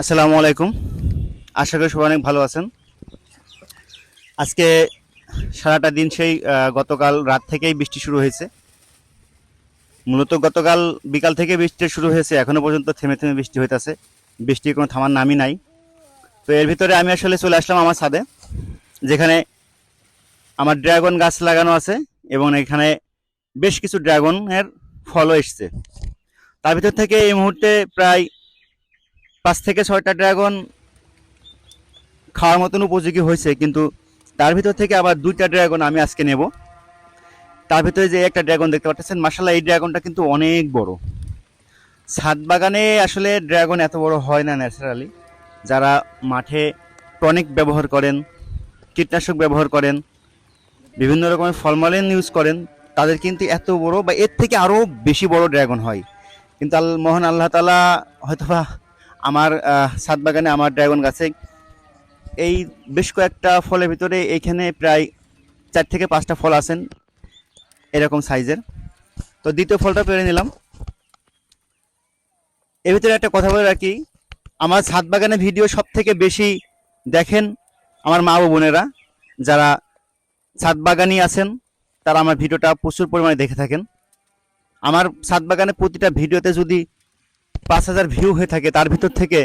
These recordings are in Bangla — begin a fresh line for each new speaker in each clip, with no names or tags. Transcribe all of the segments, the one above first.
আসসালামু আলাইকুম। আশা করি সবাই অনেক ভালো আছেন। আজকে সারাটা দিন সেই গতকাল রাত থেকেই বৃষ্টি শুরু হয়েছে। মূলত গতকাল বিকাল থেকে বৃষ্টি শুরু হয়েছে, এখনও পর্যন্ত থেমে থেমে বৃষ্টি হইতাছে। বৃষ্টির কোনো থামার নামই নাই। তো এর ভিতরে আমি আসলে চলে আসলাম আমার ছাদে, যেখানে আমার ড্রাগন গাছ লাগানো আছে এবং এখানে বেশ কিছু ড্রাগনের ফলও এসছে। তার ভিতর থেকে এই মুহূর্তে প্রায় পাঁচ থেকে ছয়টা ড্রাগন খাওয়ার মতন উপযোগী হয়েছে, কিন্তু তার ভিতর থেকে আবার দুইটা ড্রাগন আমি আজকে নেব। তার ভিতরে যে একটা ড্রাগন দেখতে পাচ্ছেন মাসাল্লাহ এই ড্রাগনটা কিন্তু অনেক বড়। ছাদ বাগানে আসলে ড্রাগন এত বড় হয় না ন্যাচারালি। যারা মাঠে টনিক ব্যবহার করেন, কীটনাশক ব্যবহার করেন, বিভিন্ন রকমের ফলমালিন ইউজ করেন, তাদের কিন্তু এত বড় বা এর থেকে আরও বেশি বড় ড্রাগন হয়। কিন্তু আল, মহান আল্লাহ তালা হয়তোবা আমার ছাদ বাগানে আমার ড্রাগন গাছে। এই বেশ কয়েকটা ফলের ভিতরে এইখানে প্রায় চার থেকে পাঁচটা ফল আছেন এরকম সাইজের। তো দ্বিতীয় ফলটা পেরে নিলাম। এর ভিতরে একটা কথা বলে রাখি, আমার ছাদ বাগানে ভিডিও সব থেকে বেশি দেখেন আমার মা ও বোনেরা। যারা ছাদ বাগানি আছেন, তারা আমার ভিডিওটা প্রচুর পরিমাণে দেখে থাকেন। আমার ছাদ বাগানে প্রতিটা ভিডিওতে যদি পাঁচ হাজার ভিউ হয়ে থাকে। তার ভিতর থেকে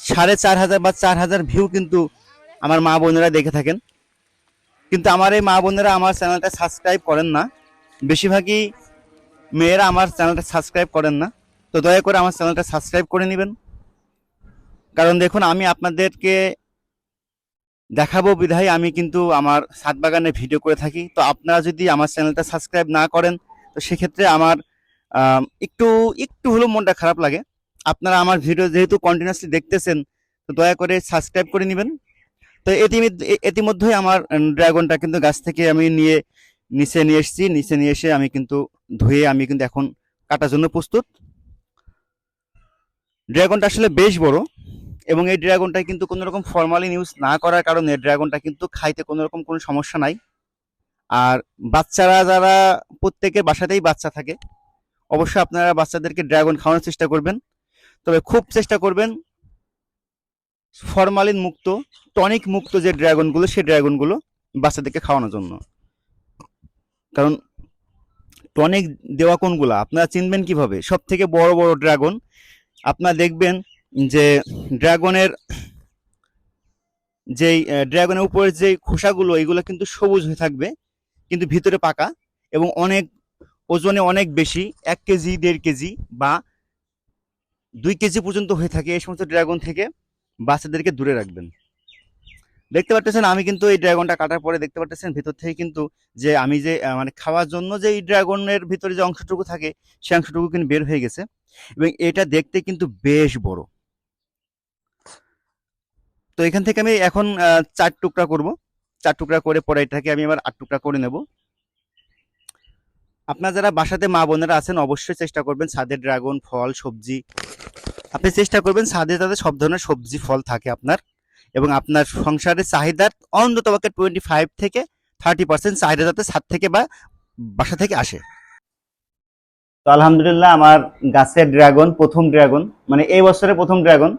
সাড়ে চার হাজার বা চার হাজার ভিউ কিন্তু আমার মা বোনেরা দেখে থাকেন। কিন্তু আমার এই মা বোনেরা আমার চ্যানেলটা সাবস্ক্রাইব করেন না। বেশিরভাগই মেয়েরা আমার চ্যানেলটা সাবস্ক্রাইব করেন না। তো দয়া করে আমার চ্যানেলটা সাবস্ক্রাইব করে নেবেন। কারণ দেখুন আমি আপনাদেরকে দেখাবো বিধায় আমি কিন্তু আমার ছাদ বাগানে ভিডিও করে থাকি। তো আপনারা যদি আমার চ্যানেলটা সাবস্ক্রাইব না করেন তো সেক্ষেত্রে আমার আম, একটু একটু হলেও মনটা খারাপ লাগে। আপনারা আমার ভিডিও যেহেতু কন্টিনিউয়াসলি দেখতেছেন, তো দয়া করে সাবস্ক্রাইব করে নেবেন। তো ইতিমধ্যে ইতিমধ্যেই আমার ড্রাগনটা কিন্তু গাছ থেকে আমি নিয়ে, নিচে নিয়ে এসেছি। নিচে নিয়ে এসে আমি কিন্তু ধুয়ে আমি কিন্তু এখন কাটার জন্য প্রস্তুত। ড্রাগনটা আসলে বেশ বড় এবং এই ড্রাগনটায় কিন্তু কোনো রকম ফরমালিন ইউজ না করার কারণে ড্রাগনটা কিন্তু খাইতে কোনো রকম কোনো সমস্যা নাই। আর বাচ্চারা, যারা প্রত্যেকের বাসাতেই বাচ্চা থাকে অবশ্যই আপনারা বাচ্চাদেরকে ড্রাগন খাওয়ানোর চেষ্টা করবেন। তবে খুব চেষ্টা করবেন ফরমালিন মুক্ত, টনিক মুক্ত যে ড্রাগনগুলো, সেই ড্রাগনগুলো বাচ্চাদেরকে খাওয়ানোর জন্য। কারণ টনিক দেওয়া কোনগুলো? আপনারা চিনবেন কীভাবে? সব থেকে বড় বড় ড্রাগন, আপনারা দেখবেন যে ড্রাগনের যেই ড্রাগনের উপরের যে খোসাগুলো, এগুলো কিন্তু সবুজ হয়ে থাকবে, কিন্তু ভিতরে পাকা এবং অনেক ওজনে অনেক বেশি, এক কেজি, দেড় কেজি বা দুই কেজি পর্যন্ত হয়ে থাকে এই সমস্ত ড্রাগন থেকে, বাচ্চাদেরকে দূরে রাখবেন। দেখতে পাচ্ছেন আমি কিন্তু এই ড্রাগনটা কাটার পরে দেখতে পাচ্ছেন ভিতর থেকে কিন্তু যে আমি যে মানে খাওয়ার জন্য যে এই ড্রাগনের ভিতরে যে অংশটুকু থাকে, সে অংশটুকু কিন্তু বের হয়ে গেছে এবং এটা দেখতে কিন্তু বেশ বড়। তো এখান থেকে আমি এখন চার টুকরা করব। চার টুকরা করে পরে এটাকে আমি আবার আট টুকরা করে নেব। আপনারা যারা বাসাতে মা বোনেরা আছেন, অবশ্যই চেষ্টা করবেন ছাদের ড্রাগন ফল, সবজি। আপনি চেষ্টা করবেন ছাদে যাতে সব ধরনের সবজি, ফল থাকে আপনার। এবং আপনার সংসারের চাহিদার অন্তত টোয়েন্টি ফাইভ থেকে থার্টি পার্সেন্ট চাহিদা যাতে ছাদ থেকে বা বাসা থেকে আসে। তো আলহামদুলিল্লাহ, আমার গাছের ড্রাগন, প্রথম ড্রাগন মানে এই বছরে প্রথম ড্রাগন।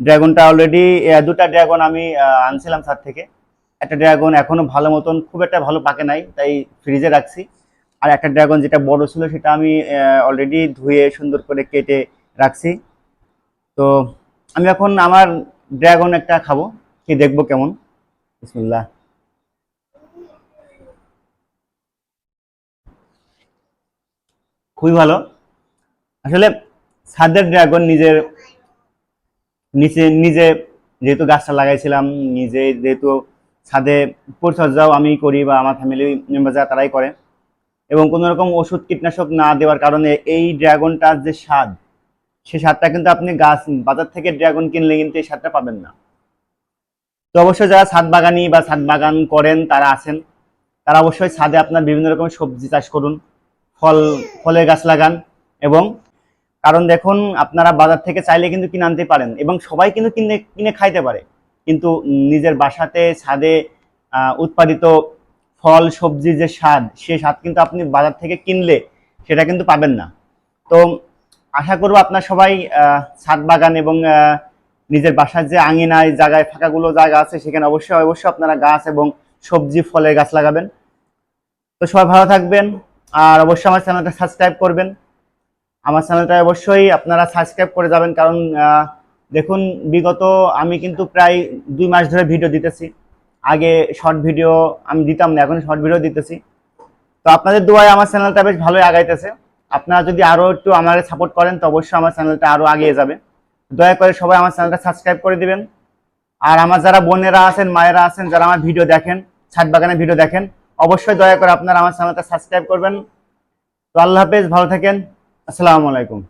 ড্রাগনটা অলরেডি দুটা ড্রাগন আমি আনছিলাম ছাদ থেকে। একটা ড্রাগন এখনও ভালো মতন খুব একটা ভালো পাকে নাই, তাই ফ্রিজে রাখছি। আর একটা ড্রাগন যেটা বড় ছিল সেটা আমি অলরেডি ধুয়ে সুন্দর করে কেটে রাখছি। তো আমি এখন আমার ড্রাগন একটা খাব, কি দেখব কেমন? বিসমিল্লাহ। খুবই ভালো। আসলে ছাদের ড্রাগন নিজের নিচে নিজে যেহেতু গাছটা লাগাইছিলাম, নিজে যেহেতু ছাদে পরিচর্যাও আমি করি বা আমার ফ্যামিলি মেম্বার যারা, তারাই করে। এবং কোনো রকম ওষুধ কীটনাশক না দেওয়ার কারণে এই ড্রাগনটার যে স্বাদ, সে স্বাদটা কিন্তু আপনি গাছ, বাজার থেকে ড্রাগন কিনলে কিন্তু এই স্বাদটা পাবেন না। তো অবশ্যই যারা ছাদ বাগানি বা ছাদ বাগান করেন, তারা আছেন, তারা অবশ্যই ছাদে আপনার বিভিন্ন রকম সবজি চাষ করুন, ফল, ফলের গাছ লাগান এবং কারণ দেখুন, আপনারা বাজার থেকে চাইলে কিন্তু কিনে আনতে পারেন এবং সবাই কিন্তু কিনে কিনে খাইতে পারে। কিন্তু নিজের বাসাতে, ছাদে উৎপাদিত ফল সবজির যে স্বাদ, সে স্বাদ কিন্তু আপনি বাজার থেকে কিনলে সেটা কিন্তু পাবেন না। তো আশা করব আপনার সবাই ছাদ বাগান এবং নিজের বাসার যে আঙিনায় জায়গায় ফাঁকাগুলো জায়গা আছে, সেখানে অবশ্যই অবশ্যই আপনারা গাছ এবং সবজি, ফলের গাছ লাগাবেন। তো সবাই ভালো থাকবেন, আর অবশ্যই আমার চ্যানেলটা সাবস্ক্রাইব করবেন। আমার চ্যানেলটা অবশ্যই আপনারা সাবস্ক্রাইব করে যাবেন, কারণ দেখুন, বিগত আমি কিন্তু প্রায় দুই মাস ধরে ভিডিও দিতেছি। আগে শর্ট ভিডিও আমি দিতাম না এখন শর্ট ভিডিও দিতেছি। তো আপনাদের দোয়ায় আমার চ্যানেলটা বেশ ভালোই আগাইতেছে। আপনারা যদি আরও একটু আমাকে সাপোর্ট করেন, তো অবশ্যই আমার চ্যানেলটা আরও আগিয়ে যাবে। দয়া করে সবাই আমার চ্যানেলটা সাবস্ক্রাইব করে দিবেন। আর আমার যারা বোনেরা আছেন, মায়েরা আছেন, যারা আমার ভিডিও দেখেন, ছাদ বাগানের ভিডিও দেখেন, অবশ্যই দয়া করে আপনারা আমার চ্যানেলটা সাবস্ক্রাইব করবেন। তো আল্লাহ হাফেজ, ভালো থাকেন। আসসালামু আলাইকুম।